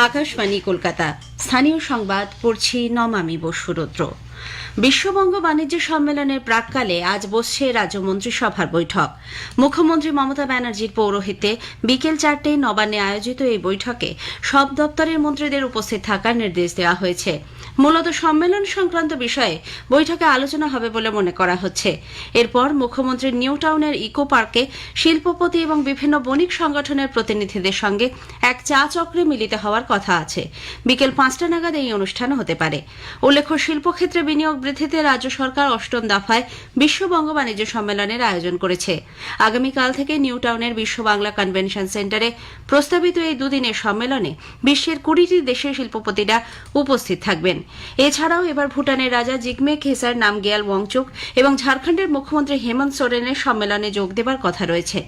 আকাশবাণী কলকাতা। স্থানীয় সংবাদ পড়ছি নমামি বসুরুদ্র বিশ্ববঙ্গ বাণিজ্য সম্মেলনের প্রাককালে আজ বসছে রাজ্য মন্ত্রিসভার বৈঠক। মুখ্যমন্ত্রী মমতা ব্যানার্জির পৌরোহিত্যে বিকেল চারটেয় নবান্নে আয়োজিত এই বৈঠকে সব দপ্তরের মন্ত্রীদের উপস্থিত থাকার নির্দেশ দেওয়া হয়েছে। মূলত সম্মেলন সংক্রান্ত বিষয়ে বৈঠকে আলোচনা হবে বলে মনে করা হচ্ছে। এরপর মুখ্যমন্ত্রী নিউ টাউনের ইকো পার্কে শিল্পপতি এবং বিভিন্ন বণিক সংগঠনের প্রতিনিধিদের সঙ্গে এক চা চক্রে মিলিত হওয়ার কথা আছে। বিকেল পাঁচটা নাগাদ এই অনুষ্ঠান হতে পারে। উল্লেখ্য, শিল্পক্ষেত্রে বিনিয়োগ বৃদ্ধিতে রাজ্য সরকার অষ্টম দফায় বিশ্ব বঙ্গ বাণিজ্য সম্মেলনের আয়োজন করেছে। আগামীকাল থেকে নিউ টাউনের বিশ্ব বাংলা কনভেনশন সেন্টারে প্রস্তাবিত এই দুদিনের সম্মেলনে বিশ্বের কুড়িটি দেশের শিল্পপতিরা উপস্থিত থাকবেন। এছাড়াও এবার ভুটানের রাজা জিগমে খেসার নাম নামগিয়াল ওয়াংচুক এবং ঝাড়খণ্ডের মুখ্যমন্ত্রী হেমন্ত সোরেনের সম্মেলনে যোগ দেবার কথা রয়েছে।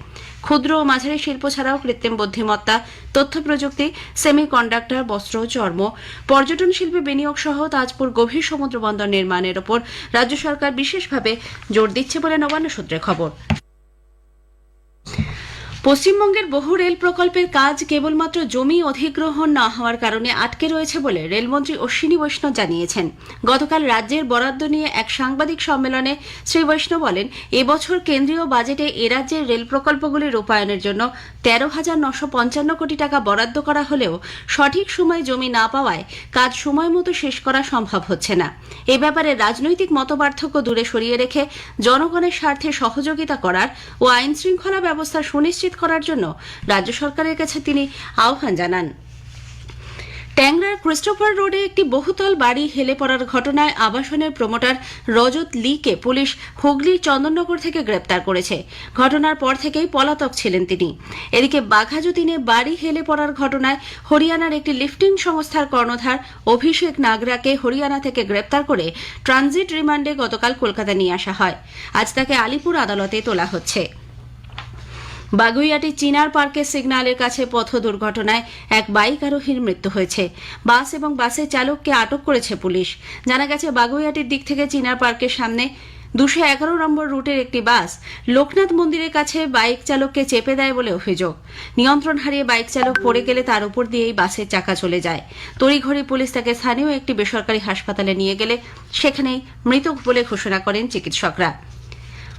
ক্ষুদ্র ও মাঝারি শিল্প ছাড়াও কৃত্রিম বুদ্ধিমত্তা তথ্য প্রযুক্তি সেমি কন্ডাক্টর বস্ত্র, চর্ম, পর্যটন শিল্পে বিনিয়োগ সহ তাজপুর গভীর সমুদ্র বন্দর নির্মাণের উপর রাজ্য সরকার বিশেষভাবে জোর দিচ্ছে বলে নবান্ন সূত্রে খবর। পশ্চিমবঙ্গের বহু রেল প্রকল্পের কাজ কেবলমাত্র জমি অধিগ্রহণ না হওয়ার কারণে আটকে রয়েছে বলে রেলমন্ত্রী অশ্বিনী বৈষ্ণব জানিয়েছেন। গতকাল রাজ্যের বরাদ্দ নিয়ে এক সাংবাদিক সম্মেলনে শ্রী বৈষ্ণব বলেন, এবছর কেন্দ্রীয় বাজেটে এ রাজ্যের রেল প্রকল্পগুলি রূপায়ণের জন্য তেরো হাজার নশো পঞ্চান্ন কোটি টাকা বরাদ্দ করা হলেও সঠিক সময়ে জমি না পাওয়ায় কাজ সময় মতো শেষ করা সম্ভব হচ্ছে না। এ ব্যাপারে রাজনৈতিক মতপার্থক্য দূরে সরিয়ে রেখে জনগণের স্বার্থে সহযোগিতা করার ও আইন শৃঙ্খলা ব্যবস্থা সুনিশ্চিত করার জন্য রাজ্য সরকারের কাছে তিনি আহ্বান জানান। ট্যাংরার ক্রিস্টোফার রোডে একটি বহুতল বাড়ি হেলে পড়ার ঘটনায় আবাসনের প্রমোটার রজত লিকে পুলিশ হুগলির চন্দননগর থেকে গ্রেপ্তার করেছে। ঘটনার পর থেকেই পলাতক ছিলেন তিনি। এদিকে বাঘাযতীনে বাড়ি হেলে পড়ার ঘটনায় হরিয়ানার একটি লিফটিং সংস্থার কর্ণধার অভিষেক নাগরাকে হরিয়ানা থেকে গ্রেপ্তার করে ট্রানজিট রিমান্ডে গতকাল কলকাতা নিয়ে আসা হয়। আজ তাকে আলিপুর আদালতে তোলা হচ্ছে। বাগুইয়াটি চিনার পার্কের সিগন্যালের কাছে পথ দুর্ঘটনায় এক বাইক আরোহীর মৃত্যু হয়েছে। বাস এবং বাসের চালককে আটক করেছে পুলিশ। জানা গেছে, বাগুইয়াটির দিক থেকে চিনার পার্কের সামনে দুশো এগারো নম্বর রুটের একটি বাস লোকনাথ মন্দিরের কাছে বাইক চালককে চেপে দেয় বলে অভিযোগ। নিয়ন্ত্রণ হারিয়ে বাইক চালক পড়ে গেলে তার উপর দিয়েই বাসের চাকা চলে যায়। তড়িঘড়ি পুলিশ তাকে স্থানীয় একটি বেসরকারি হাসপাতালে নিয়ে গেলে সেখানেই মৃত বলে ঘোষণা করেন চিকিৎসকরা।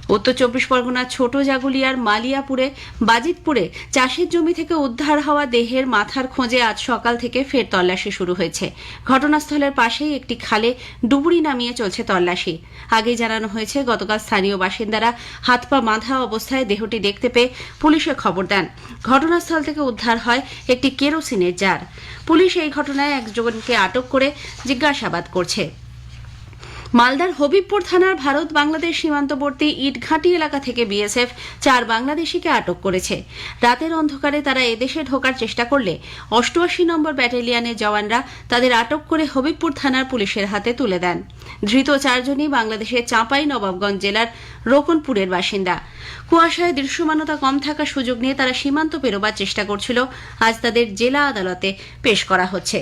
উত্তর চব্বিশ পরগনার ছোট জাগুলিয়ার মালিয়াপুরে, বাজিতপুরে চাষের জমি থেকে উদ্ধার হওয়া দেহের মাথার খোঁজে আজ সকাল থেকে ফের তল্লাশি শুরু হয়েছে। ঘটনাস্থলের পাশেই একটি খালে ডুবুরি নামিয়ে চলছে তল্লাশি। আগে জানানো হয়েছে, গতকাল স্থানীয় বাসিন্দারা হাত পা বাঁধা অবস্থায় দেহটি দেখতে পেয়ে পুলিশে খবর দেন। ঘটনাস্থল থেকে উদ্ধার হয় একটি কেরোসিনের জার। পুলিশ এই ঘটনায় একজনকে আটক করে জিজ্ঞাসাবাদ করছে। মালদার হবিবপুর থানার ভারত বাংলাদেশ সীমান্তবর্তী ইটঘাটি এলাকা থেকে বিএসএফ চার বাংলাদেশিকে আটক করেছে। রাতের অন্ধকারে তারা এদেশে ঢোকার চেষ্টা করলে অষ্টআশি নম্বর ব্যাটালিয়নের জওয়ানরা তাদের আটক করে হবিবপুর থানার পুলিশের হাতে তুলে দেন। ধৃত চারজনই বাংলাদেশের চাঁপাই নবাবগঞ্জ জেলার রোকনপুরের বাসিন্দা। কুয়াশায় দৃশ্যমানতা কম থাকার সুযোগ নিয়ে তারা সীমান্ত পেরোবার চেষ্টা করছিল। আজ তাদের জেলা আদালতে পেশ করা হচ্ছে।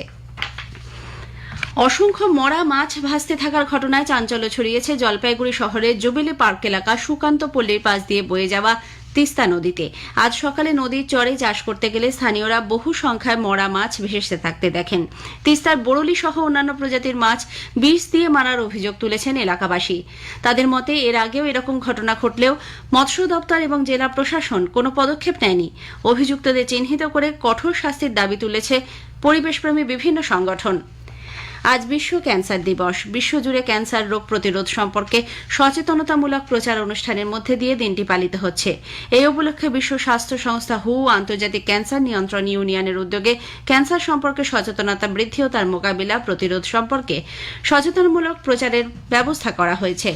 অসংখ্য মরা মাছ ভাসতে থাকার ঘটনায় চাঞ্চল্য ছড়িয়েছে জলপাইগুড়ি শহরের জুবিলি পার্ক এলাকা সুকান্ত পল্লীর পাশ দিয়ে বয়ে যাওয়া তিস্তা নদীতে। আজ সকালে নদীর চরে চাষ করতে গেলে স্থানীয়রা বহু সংখ্যায় মরা মাছ ভেসে থাকতে দেখেন। তিস্তার বরলি সহ অন্যান্য প্রজাতির মাছ বিষ দিয়ে মারার অভিযোগ তুলেছেন এলাকাবাসী। তাদের মতে, এর আগেও এরকম ঘটনা ঘটলেও মৎস্য দপ্তর এবং জেলা প্রশাসন কোনো পদক্ষেপ নেয়নি। অভিযুক্তদের চিহ্নিত করে কঠোর শাস্তির দাবি তুলেছে পরিবেশপ্রেমী বিভিন্ন সংগঠন। আজ বিশ্ব ক্যান্সার দিবস। বিশ্বজুড়ে ক্যান্সার রোগ প্রতিরোধ সম্পর্কে সচেতনতামূলক প্রচার অনুষ্ঠানের মধ্যে দিয়ে দিনটি পালিত হচ্ছে। এই উপলক্ষে বিশ্ব স্বাস্থ্য সংস্থা হু আন্তর্জাতিক ক্যান্সার নিয়ন্ত্রণ ইউনিয়নের উদ্যোগে ক্যান্সার সম্পর্কে সচেতনতা বৃদ্ধি ও তার মোকাবিলা প্রতিরোধ সম্পর্কে সচেতনমূলক প্রচারের ব্যবস্থা করা হয়েছে।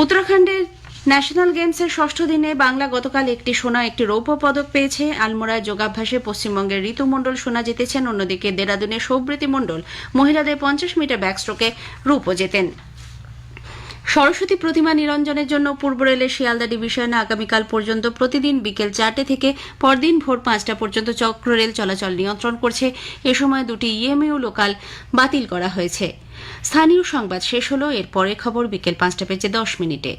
উত্তরাখণ্ডের ন্যাশনাল গেমসের ষষ্ঠ দিনে বাংলা গতকাল একটি সোনা, একটি রৌপ্য পদক পেয়েছে। আলমোড়ায় যোগাভ্যাসে পশ্চিমবঙ্গের ঋতু মণ্ডল সোনা জিতেছেন, অন্যদিকে দেরাদুনে সৌবৃতি মণ্ডল মহিলাদের পঞ্চাশ মিটার ব্যাকস্ট্রোকে রূপও জেতেন। সরস্বতী প্রতিমা নিরঞ্জনের জন্য পূর্ব রেলের শিয়ালদা ডিভিশনে আগামীকাল পর্যন্ত প্রতিদিন বিকেল চারটে থেকে পরদিন ভোর পাঁচটা পর্যন্ত চক্র রেল চলাচল নিয়ন্ত্রণ করছে। এ সময় দুটি ইএমইউ লোকাল বাতিল করা হয়েছে। স্থানীয় সংবাদ শেষ হলো এর পরের খবর বিকেল পাঁচটা বেজে দশ মিনিটে।